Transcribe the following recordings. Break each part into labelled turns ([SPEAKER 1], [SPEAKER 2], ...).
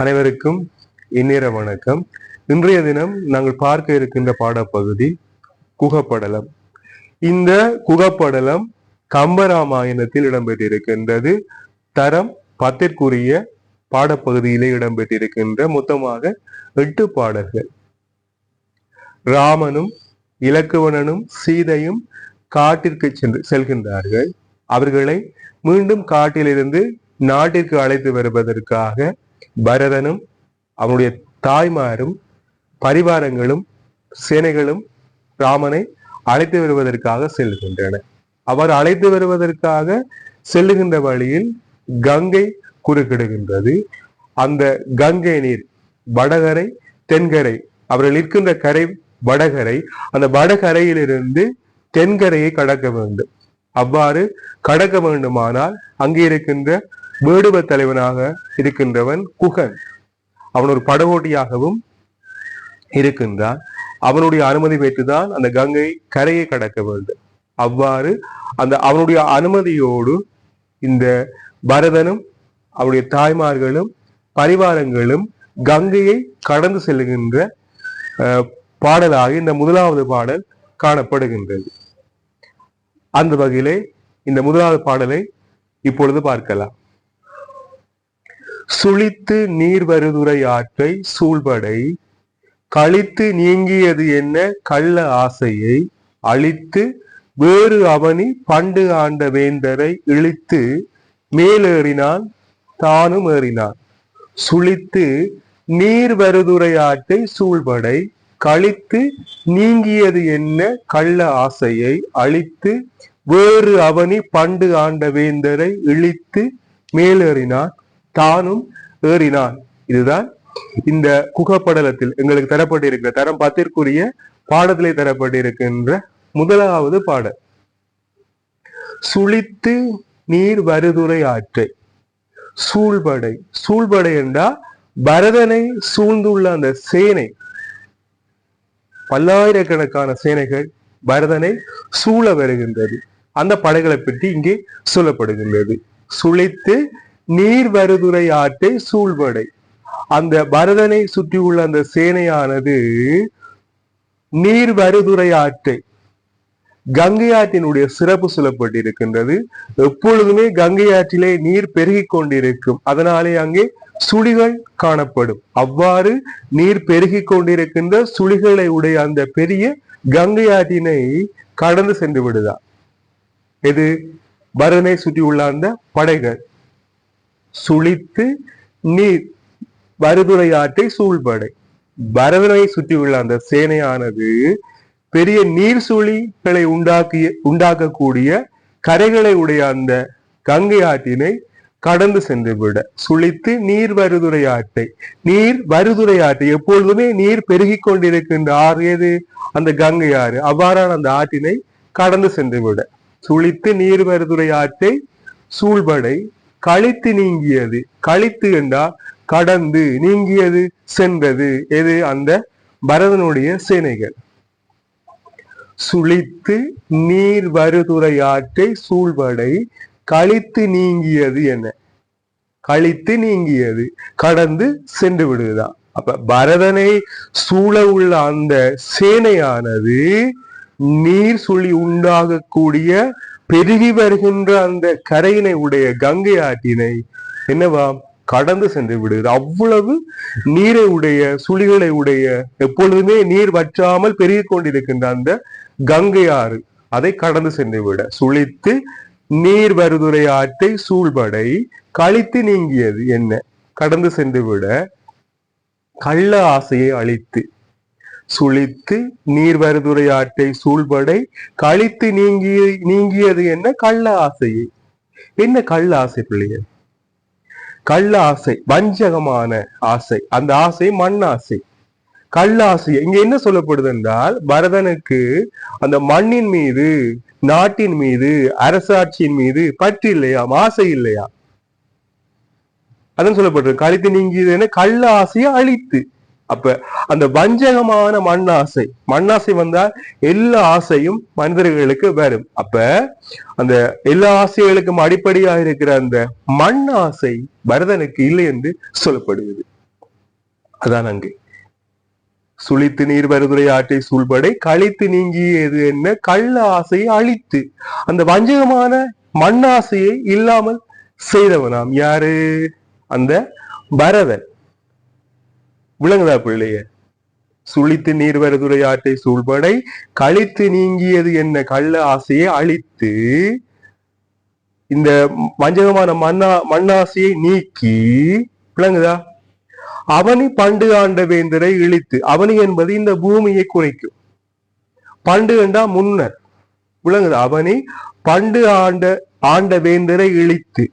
[SPEAKER 1] அனைவருக்கும் இந்நேர வணக்கம். இன்றைய தினம் நாங்கள் பார்க்க இருக்கின்ற பாடப்பகுதி குகப்படலம். இந்த குகப்படலம் கம்பராமாயணத்தில் இடம்பெற்றிருக்கின்றது. தரம் பத்திற்குரிய பாடப்பகுதியிலே இடம்பெற்றிருக்கின்ற மொத்தமாக எட்டு பாடல்கள். ராமனும் இலக்குவனனும் சீதையும் காட்டிற்கு சென்று செல்கின்றார்கள். அவர்களை மீண்டும் காட்டிலிருந்து நாட்டிற்கு அழைத்து வருவதற்காக பரதனும் அவனுடைய தாய்மாரும் பரிவாரங்களும் சேனைகளும் ராமனை அழைத்து வருவதற்காக செல்கின்றன. அவர் அழைத்து வருவதற்காக செல்லுகின்ற வழியில் கங்கை குறுக்கிடுகின்றது. அந்த கங்கை நீர் வடகரை தென்கரை அவர்கள் நிற்கின்ற கரை வடகரை அந்த வடகரையிலிருந்து தென்கரையை கடக்க வேண்டும். அவ்வாறு கடக்க வேண்டுமானால் அங்கே இருக்கின்ற வேடுவ தலைவனாக இருக்கின்றவன் குகன். அவன் ஒரு படகோட்டியாகவும் இருக்கின்றான். அவனுடைய அனுமதி பெற்றுதான் அந்த கங்கை கரையை கடக்க வேண்டும். அவ்வாறு அந்த அவனுடைய அனுமதியோடு இந்த பரதனும் அவருடைய தாய்மார்களும் பரிவாரங்களும் கங்கையை கடந்து செல்கின்ற அஹ், பாடலாக இந்த முதலாவது பாடல் காணப்படுகின்றது. அந்த வகையிலே இந்த முதலாவது பாடலை இப்பொழுது பார்க்கலாம். சுழித்து நீர் வருதுரை ஆற்றை சூழ்படை கழித்து நீங்கியது என்ன கள்ள ஆசையை அழித்து வேறு அவனி பண்டு ஆண்ட வேந்தரை இழித்து மேலேறினான் தானும் ஏறினான். சுழித்து நீர் வருதுரை ஆற்றை சூழ்படை கழித்து நீங்கியது என்ன கள்ள ஆசையை அழித்து வேறு அவனி பண்டு ஆண்ட வேந்தரை இழித்து மேலேறினான். தானும் ஏறினான். இதுதான் இந்த குகப்படலத்தில் எங்களுக்கு தரப்பட்டிருக்கிற தரம் பத்திற்குரிய பாடத்திலே தரப்பட்டிருக்கின்ற முதலாவது பாடல். சுழித்து நீர் வருதுரை ஆற்றை. சூழ்படை. சூழ்படை என்றா பரதனை சூழ்ந்துள்ள அந்த சேனை. பல்லாயிரக்கணக்கான சேனைகள் பரதனை சூழ வருகின்றது. அந்த படைகளை பற்றி இங்கே சொல்லப்படுகின்றது. சுழித்து நீர் வருதுரை ஆட்டை சூழ்வடை. அந்த பரதனை சுற்றியுள்ள அந்த சேனையானது நீர் வருதுரை ஆட்டை கங்கை ஆற்றினுடைய சிறப்பு சொல்லப்பட்டிருக்கின்றது. எப்பொழுதுமே கங்கை ஆற்றிலே நீர் பெருகி கொண்டிருக்கும். அதனாலே அங்கே சுழிகள் காணப்படும். அவ்வாறு நீர் பெருகிக் கொண்டிருக்கின்ற சுழிகளை உடைய அந்த பெரிய கங்கை ஆற்றினை கடந்து சென்று விடுதா. இது பரதனை சுற்றியுள்ள அந்த படைகள். சுழித்து நீர் வருதுரை ஆற்றை சூழ்படை. பரதனை சுற்றியுள்ள அந்த சேனையானது பெரிய நீர் சுழிகளை உண்டாக்கிய உண்டாக்கக்கூடிய கரைகளை உடைய அந்த கங்கை ஆற்றினை கடந்து சென்று விட சுழித்து நீர் வருதுரை ஆட்டை நீர் வருதுரை ஆட்டை எப்பொழுதுமே நீர் பெருகிக் கொண்டிருக்கின்ற ஆறு எது அந்த கங்கை ஆறு அவ்வாறான அந்த ஆற்றினை கடந்து சென்று விட சுழித்து நீர் வருதுரை ஆட்டை சூழ்படை. கழித்து நீங்கியது. கழித்து என்றால் கடந்து நீங்கியது சென்றது. எது? அந்த பரதனுடைய சேனைகள். சுழித்து நீர் வருதுரை ஆற்றை சூழ்வடை கழித்து நீங்கியது என்ன? கழித்து நீங்கியது. கடந்து சென்று விடுதான் அப்ப பரதனை சூழ உள்ள அந்த சேனையானது நீர் சுழி உண்டாகக்கூடிய பெருகி வருகின்ற அந்த கரையினை உடைய கங்கை ஆற்றினை என்னவா? கடந்து சென்று விடுகிறது அவ்வளவு நீரை உடைய சுழிகளை உடைய எப்பொழுதுமே நீர் வற்றாமல் பெருகிக் கொண்டிருக்கின்ற அந்த கங்கை ஆறு அதை கடந்து சென்று விட. சுழித்து நீர் வருதுரை ஆற்றை சூழ்படை கழித்து நீங்கியது என்ன? கடந்து சென்று விட. கள்ள ஆசையை அழித்து சுழித்து நீர் வருதுரை ஆற்றை சூழ்படை கழித்து நீங்கிய நீங்கியது என்ன? கள்ள ஆசையை என்ன கள்ள ஆசை பிள்ளைய? கள்ள ஆசை வஞ்சகமான ஆசை. அந்த ஆசை மண் ஆசை. கள்ள ஆசை. இங்க என்ன சொல்லப்படுது என்றால் பரதனுக்கு அந்த மண்ணின் மீது நாட்டின் மீது அரசாட்சியின் மீது பற்று இல்லையா? ஆசை இல்லையா? அதான் சொல்லப்பட்டிருக்கு. கழித்து நீங்கியது என்ன? கள்ள ஆசையை அழித்து. அப்ப அந்த வஞ்சகமான மண்ணாசை மண்ணாசை வந்தா எல்லா ஆசையும் மனிதர்களுக்கு வரும். அப்ப அந்த எல்லா ஆசைகளுக்கும் அடிப்படையாக இருக்கிற அந்த மண் ஆசை பரதனுக்கு இல்லை என்று சொல்லப்படுகிறது. அதான் அங்கே. சுழித்து நீர் வருதுரை ஆற்றை சூழ்படை கழித்து நீங்கியது என்ன? கள்ள ஆசையை அழித்து. அந்த வஞ்சகமான மண்ணாசையை இல்லாமல் செய்தவனாம் யாரு? அந்த பரதன். விளங்குதா பிள்ளைய? சுழித்து நீர் வருதுரை ஆற்றை சூழ்படை கழித்து நீங்கியது என்ன கள்ள ஆசையை அழித்து இந்த வஞ்சகமான மண்ணா மண்ணாசையை நீக்கி விளங்குதா? அவனி பண்டு ஆண்ட வேந்தரை இழித்து அவனி என்பது இந்த பூமியை குறைக்கும். பண்டு என்றா முன்னர் விளங்குது? அவனி பண்டு ஆண்ட ஆண்ட வேந்தரை இழித்து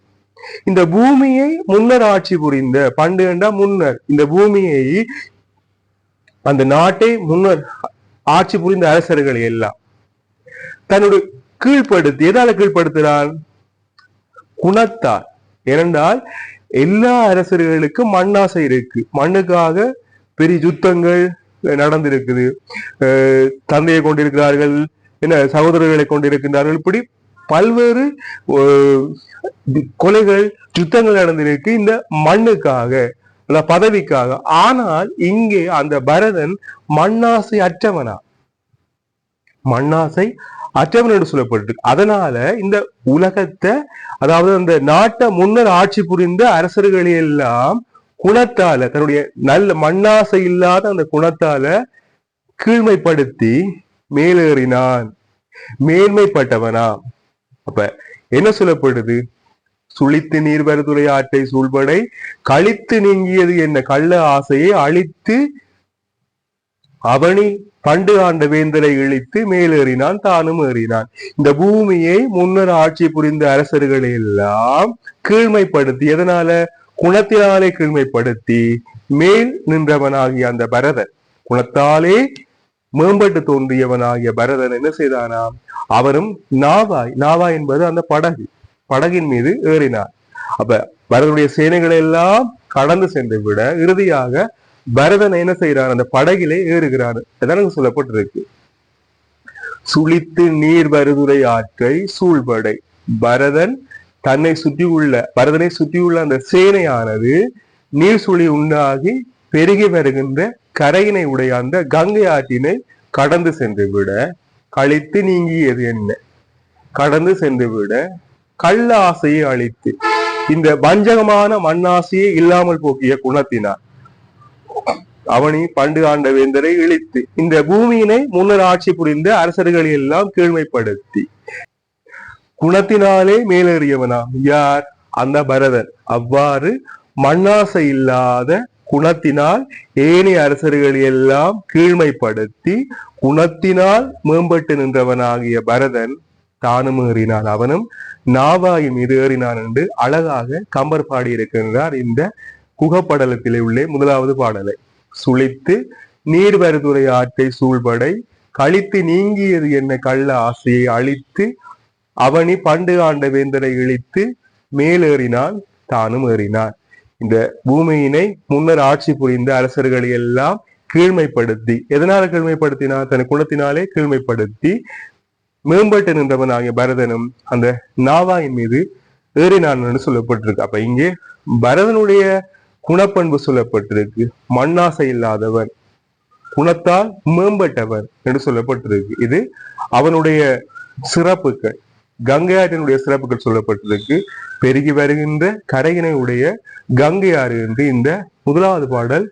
[SPEAKER 1] இந்த பூமியை முன்னர் ஆட்சி புரிந்த பண்டுகண்டா முன்னர் இந்த பூமியை அந்த நாட்டை முன்னர் ஆட்சி புரிந்த அரசர்கள் எல்லாம் தன்னுடைய கீழ்ப்படுத்தி எதால கீழ்ப்படுத்துகிறான் குணத்தால். ஏனென்றால் எல்லா அரசர்களுக்கும் மண்ணாசை இருக்கு. மண்ணுக்காக பெரிய யுத்தங்கள் நடந்திருக்குது. அஹ் தந்தையை கொண்டிருக்கிறார்கள் என்ன சகோதரர்களை கொண்டிருக்கின்றார்கள். இப்படி பல்வேறு கொலைகள் யுத்தங்கள் நடந்திருக்கு இந்த மண்ணுக்காக பதவிக்காக. ஆனால் இங்கே அந்த பரதன் மண்ணாசை அற்றவனா? மண்ணாசை அற்றவன் என்று சொல்லப்பட்டிருக்கு. அதனால இந்த உலகத்தை அதாவது அந்த நாட்டை முன்னர் ஆட்சி புரிந்த அரசர்களை எல்லாம் குணத்தால தன்னுடைய நல்ல மண்ணாசை இல்லாத அந்த குணத்தால கீழ்மைப்படுத்தி மேலேறினான். மேன்மைப்பட்டவனா. அப்ப என்ன சொல்லப்படுது? சுழித்து நீர் வருதுரை ஆற்றை சூழ்படை கழித்து நீங்கியது என்ன? கள்ள ஆசையை அழித்து அவனி பண்டு ஆண்ட வேந்தரை இழித்து மேலேறினான் தானும் ஏறினான். இந்த பூமியை முன்னர் ஆட்சி புரிந்த அரசர்களை எல்லாம் கீழ்மைப்படுத்தி எதனால? குணத்தினாலே கீழ்மைப்படுத்தி மேல் நின்றவனாகிய அந்த பரதன். குணத்தாலே மேம்பட்டு தோன்றியவனாகிய பரதன் என்ன செய்தானாம்? அவரும் நாவாய் நாவாய் என்பது அந்த படகு படகின் மீது ஏறினார். அப்ப பரதனுடைய சேனைகளை எல்லாம் கடந்து சென்று விட இறுதியாக பரதன் என்ன செய்யறான் அந்த படகிலே ஏறுகிறார். எதற்கு சொல்லப்பட்டிருக்கு. சுழித்து நீர் வருதுரை ஆற்றை சூழ்படை. பரதன் தன்னை சுற்றியுள்ள பரதனை சுற்றியுள்ள அந்த சேனையானது நீர் சுழி உண்டாகி பெருகி வருகின்ற கரையினை உடைய அந்த கங்கை ஆற்றினை கடந்து சென்று விட கழித்து நீங்கியது என்ன? கடந்து சென்று விட கள்ள ஆசையை அழித்து. இந்த வஞ்சகமான மண்ணாசையை இல்லாமல் போக்கிய குணத்தினார் அவனி பண்டு ஆண்ட வேந்தரை இழித்து. இந்த பூமியினை முன்னர் ஆட்சி புரிந்த அரசர்களை எல்லாம் கீழ்மைப்படுத்தி. குணத்தினாலே மேலேறியவனாம் யார்? அந்த பரதன் அவ்வாறு மண்ணாசை இல்லாத குணத்தினால் ஏனைய அரசர்களை எல்லாம் கீழ்மைப்படுத்தி குணத்தினால் மேம்பட்டு நின்றவனாகிய பரதன் தானும் ஏறினான். அவனும் நாவாயின் மீது ஏறினான் என்று அழகாக கம்பர் பாடியிருக்கின்றார் இந்த குகப்படலத்திலே உள்ளே முதலாவது பாடலை. சுழித்து நீர் வருதுரை ஆற்றை சூழ்படை கழித்து நீங்கியது என்ன கள்ள ஆசையை அழித்து அவனி பண்டு ஆண்ட வேந்தரை இழித்து மேலேறினான் தானும் ஏறினான். இந்த பூமியினை முன்னர் ஆட்சி புரிந்த அரசர்களை எல்லாம் கீழ்மைப்படுத்தி. எதனால கீழ்மைப்படுத்தினா? தன் குணத்தினாலே கீழ்மைப்படுத்தி மேம்பட்டு நின்றவன் ஆகிய பரதனும் அந்த நாவாயின் மீது ஏறினான் என்று சொல்லப்பட்டிருக்கு. அப்ப இங்கே பரதனுடைய குணப்பண்பு சொல்லப்பட்டிருக்கு. மண்ணாசை இல்லாதவன் குணத்தால் மேம்பட்டவர் என்று சொல்லப்பட்டிருக்கு. இது அவனுடைய சிறப்புகள். கங்கையாற்றினுடைய சிறப்புகள் சொல்லப்பட்டிருக்கு. பெருகி வருகின்ற கரையினை உடைய கங்கை ஆறு என்று இந்த முதலாவது பாடல்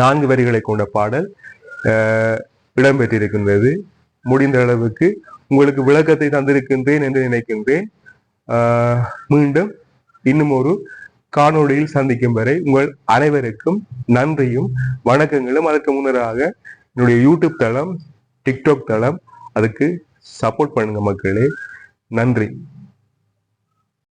[SPEAKER 1] நான்கு வரிகளை கொண்ட பாடல் இடம்பெற்றிருக்கின்றது. முடிந்த அளவுக்கு உங்களுக்கு விளக்கத்தை தந்திருக்கின்றேன் என்று நினைக்கின்றேன். மீண்டும் இன்னும் ஒரு காணொளியில் சந்திக்கும் வரை உங்கள் அனைவருக்கும் நன்றியும் வணக்கங்களும். அதற்கு முன்னராக என்னுடைய யூடியூப் தளம் டிக்டாக் தளம் அதுக்கு சப்போர்ட் பண்ணுங்க மக்களே. நன்றி.